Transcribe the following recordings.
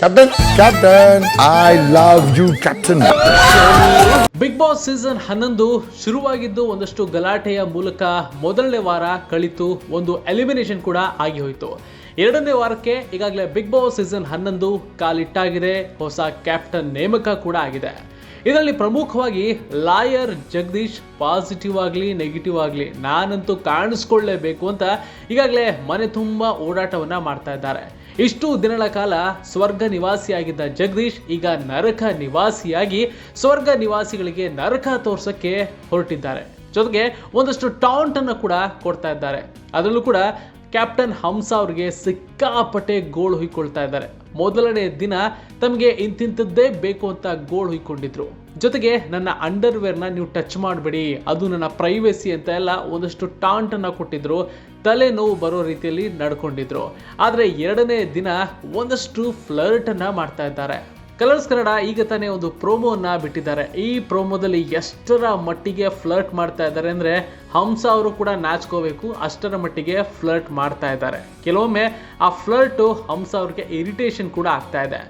Captain, Captain, I love you Captain. Big Boss season ಹನ್ನೊಂದು ಶುರುವಾಗಿದ್ದು ಒಂದಷ್ಟು ಗಲಾಟೆಯ ಮೂಲಕ ಮೊದಲನೇ ವಾರ ಕಳಿತು. ಒಂದು ಎಲಿಮಿನೇಷನ್ ಕೂಡ ಆಗಿ ಹೋಯಿತು. ಎರಡನೇ ವಾರಕ್ಕೆ ಈಗಾಗಲೇ ಬಿಗ್ ಬಾಸ್ ಸೀಸನ್ ಹನ್ನೊಂದು ಕಾಲಿಟ್ಟಾಗಿದೆ. ಹೊಸ ಕ್ಯಾಪ್ಟನ್ ನೇಮಕ ಕೂಡ ಆಗಿದೆ. ಇದರಲ್ಲಿ ಪ್ರಮುಖವಾಗಿ ಲಾಯರ್ ಜಗದೀಶ್ ಪಾಸಿಟಿವ್ ಆಗಲಿ ನೆಗೆಟಿವ್ ಆಗಲಿ ನಾನಂತೂ ಕಾಣಿಸ್ಕೊಳ್ಳೇಬೇಕು ಅಂತ ಈಗಾಗಲೇ ಮನೆ ತುಂಬ ಓಡಾಟವನ್ನು ಮಾಡ್ತಾ ಇದ್ದಾರೆ. ಇಷ್ಟು ದಿನಗಳ ಕಾಲ ಸ್ವರ್ಗ ನಿವಾಸಿಯಾಗಿದ್ದ ಜಗದೀಶ್ ಈಗ ನರಕ ನಿವಾಸಿಯಾಗಿ ಸ್ವರ್ಗ ನಿವಾಸಿಗಳಿಗೆ ನರಕ ತೋರ್ಸಕ್ಕೆ ಹೊರಟಿದ್ದಾರೆ. ಜೊತೆಗೆ ಒಂದಷ್ಟು ಟಾಂಟ್ ಅನ್ನು ಕೂಡ ಕೊಡ್ತಾ ಇದ್ದಾರೆ. ಅದರಲ್ಲೂ ಕೂಡ ಕ್ಯಾಪ್ಟನ್ ಹಂಸ ಅವ್ರಿಗೆ ಸಿಕ್ಕಾಪಟ್ಟೆ ಗೋಳು ಹುಯ್ಕೊಳ್ತಾ ಇದ್ದಾರೆ. ಮೊದಲನೇ ದಿನ ತಮಗೆ ಇಂತಿಂಥದ್ದೇ ಬೇಕು ಅಂತ ಗೋಳು ಹುಯ್ಕೊಂಡಿದ್ರು. ಜೊತೆಗೆ ನನ್ನ ಅಂಡರ್ವೇರ್ನ ನೀವು ಟಚ್ ಮಾಡಬೇಡಿ, ಅದು ನನ್ನ ಪ್ರೈವೇಸಿ ಅಂತ ಎಲ್ಲ ಒಂದಷ್ಟು ಟಾಂಟ್ ಅನ್ನ ಕೊಟ್ಟಿದ್ರು, ತಲೆನೋವು ಬರೋ ರೀತಿಯಲ್ಲಿ ನಡ್ಕೊಂಡಿದ್ರು. ಆದರೆ ಎರಡನೇ ದಿನ ಒಂದಷ್ಟು ಫ್ಲರ್ಟ್ ಅನ್ನ ಮಾಡ್ತಾ ಇದ್ದಾರೆ. ಕಲರ್ಸ್ ಕನ್ನಡ ಈಗ ತಾನೇ ಒಂದು ಪ್ರೋಮೋನ ಬಿಟ್ಟಿದ್ದಾರೆ. ಈ ಪ್ರೋಮೋದಲ್ಲಿ ಎಷ್ಟರ ಮಟ್ಟಿಗೆ ಫ್ಲರ್ಟ್ ಮಾಡ್ತಾ ಇದ್ದಾರೆ ಅಂದ್ರೆ ಹಂಸ ಅವರು ಕೂಡ ನಾಚ್ಕೋಬೇಕು, ಅಷ್ಟರ ಮಟ್ಟಿಗೆ ಫ್ಲರ್ಟ್ ಮಾಡ್ತಾ ಇದ್ದಾರೆ. ಕೆಲವೊಮ್ಮೆ ಆ ಫ್ಲರ್ಟು ಹಂಸ ಅವ್ರಿಗೆ ಇರಿಟೇಷನ್ ಕೂಡ ಆಗ್ತಾ ಇದೆ.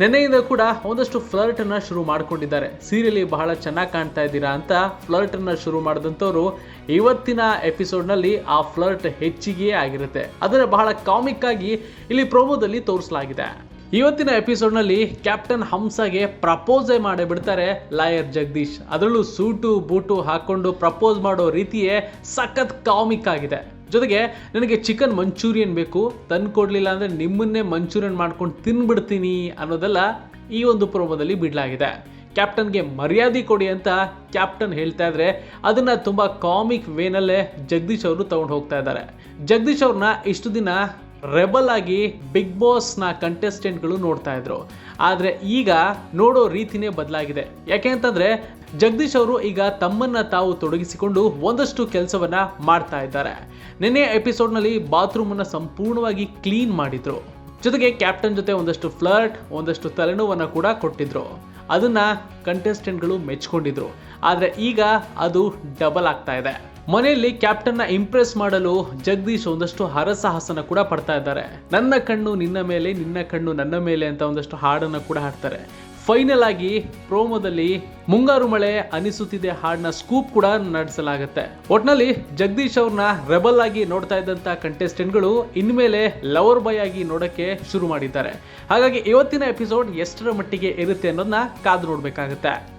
ನೆನ್ನೆಯಿಂದ ಕೂಡ ಒಂದಷ್ಟು ಫ್ಲರ್ಟ್ ಅನ್ನ ಶುರು ಮಾಡ್ಕೊಂಡಿದ್ದಾರೆ. ಸೀರಿಯಲಿ ಬಹಳ ಚೆನ್ನಾಗಿ ಕಾಣ್ತಾ ಇದ್ದೀರಾ ಅಂತ ಫ್ಲರ್ಟ್ ಅನ್ನ ಶುರು ಮಾಡಿದಂಥವ್ರು ಇವತ್ತಿನ ಎಪಿಸೋಡ್ನಲ್ಲಿ ಆ ಫ್ಲರ್ಟ್ ಹೆಚ್ಚಿಗೆ ಆಗಿರುತ್ತೆ. ಅದನ್ನ ಬಹಳ ಕಾಮಿಕ್ ಆಗಿ ಇಲ್ಲಿ ಪ್ರೋಮೋದಲ್ಲಿ ತೋರಿಸಲಾಗಿದೆ. ಇವತ್ತಿನ ಎಪಿಸೋಡ್ನಲ್ಲಿ ಕ್ಯಾಪ್ಟನ್ ಹಂಸಗೆ ಪ್ರಪೋಸೇ ಮಾಡೇ ಬಿಡ್ತಾರೆ ಲಾಯರ್ ಜಗದೀಶ್. ಅದರಲ್ಲೂ ಸೂಟು, ಬೂಟು ಹಾಕೊಂಡು ಪ್ರಪೋಸ್ ಮಾಡೋ ರೀತಿಯೇ ಸಖತ್ ಕಾಮಿಕ್ ಆಗಿದೆ. ಜೊತೆಗೆ ನನಗೆ ಚಿಕನ್ ಮಂಚೂರಿಯನ್ ಬೇಕು, ತಂದು ಕೊಡಲಿಲ್ಲ ಅಂದ್ರೆ ನಿಮ್ಮನ್ನೇ ಮಂಚೂರಿಯನ್ ಮಾಡ್ಕೊಂಡು ತಿನ್ಬಿಡ್ತೀನಿ ಅನ್ನೋದೆಲ್ಲ ಈ ಒಂದು ಪ್ರೋಮೋದಲ್ಲಿ ಬಿಡಲಾಗಿದೆ. ಕ್ಯಾಪ್ಟನ್ಗೆ ಮರ್ಯಾದೆ ಕೊಡಿ ಅಂತ ಕ್ಯಾಪ್ಟನ್ ಹೇಳ್ತಾ ಇದ್ರೆ ಅದನ್ನ ತುಂಬಾ ಕಾಮಿಕ್ ವೇನಲ್ಲೇ ಜಗದೀಶ್ ಅವರು ತಗೊಂಡು ಹೋಗ್ತಾ ಇದ್ದಾರೆ. ಜಗದೀಶ್ ಅವ್ರನ್ನ ಇಷ್ಟು ದಿನ ರೆಬಲ್ ಆಗಿ ಬಿಗ್ ಬಾಸ್ನ ಕಂಟೆಸ್ಟೆಂಟ್ಗಳು ನೋಡ್ತಾ ಇದ್ರು. ಆದರೆ ಈಗ ನೋಡೋ ರೀತಿನೇ ಬದಲಾಗಿದೆ. ಯಾಕೆ ಅಂತಂದ್ರೆ ಜಗದೀಶ್ ಅವರು ಈಗ ತಮ್ಮನ್ನ ತಾವು ತೊಡಗಿಸಿಕೊಂಡು ಒಂದಷ್ಟು ಕೆಲಸವನ್ನ ಮಾಡ್ತಾ ಇದ್ದಾರೆ. ನಿನ್ನೆ ಎಪಿಸೋಡ್ನಲ್ಲಿ ಬಾತ್ರೂಮನ್ನು ಸಂಪೂರ್ಣವಾಗಿ ಕ್ಲೀನ್ ಮಾಡಿದ್ರು. ಜೊತೆಗೆ ಕ್ಯಾಪ್ಟನ್ ಜೊತೆ ಒಂದಷ್ಟು ಫ್ಲರ್ಟ್ ಒಂದಷ್ಟು ತಲೆನೋವನ್ನು ಕೂಡ ಕೊಟ್ಟಿದ್ರು. ಅದನ್ನ ಕಂಟೆಸ್ಟೆಂಟ್ಗಳು ಮೆಚ್ಕೊಂಡಿದ್ರು. ಆದರೆ ಈಗ ಅದು ಡಬಲ್ ಆಗ್ತಾ ಇದೆ. ಮನೆಯಲ್ಲಿ ಕ್ಯಾಪ್ಟನ್ನ ಇಂಪ್ರೆಸ್ ಮಾಡಲು ಜಗದೀಶ್ ಒಂದಷ್ಟು ಹರಸಾಹಸನ ಕೂಡ ಪಡ್ತಾ ಇದ್ದಾರೆ. ನನ್ನ ಕಣ್ಣು ನಿನ್ನ ಮೇಲೆ, ನಿನ್ನ ಕಣ್ಣು ನನ್ನ ಮೇಲೆ ಅಂತ ಒಂದಷ್ಟು ಹಾಡನ್ನು ಕೂಡ ಹಾಡ್ತಾರೆ. ಫೈನಲ್ ಆಗಿ ಪ್ರೋಮೋದಲ್ಲಿ ಮುಂಗಾರು ಮಳೆ ಅನಿಸುತ್ತಿದೆ ಹಾಡಿನ ಸ್ಕೂಪ್ ಕೂಡ ನಡೆಸಲಾಗುತ್ತೆ. ಒಟ್ನಲ್ಲಿ ಜಗದೀಶ್ ಅವ್ರನ್ನ ರೆಬಲ್ ಆಗಿ ನೋಡ್ತಾ ಇದ್ದಂತ ಕಂಟೆಸ್ಟೆಂಟ್ಗಳು ಇನ್ಮೇಲೆ ಲವರ್ ಬಾಯ್ ಆಗಿ ನೋಡಕ್ಕೆ ಶುರು ಮಾಡಿದ್ದಾರೆ. ಹಾಗಾಗಿ ಇವತ್ತಿನ ಎಪಿಸೋಡ್ ಎಷ್ಟರ ಮಟ್ಟಿಗೆ ಇರುತ್ತೆ ಅನ್ನೋದನ್ನ ಕಾದು ನೋಡ್ಬೇಕಾಗತ್ತೆ.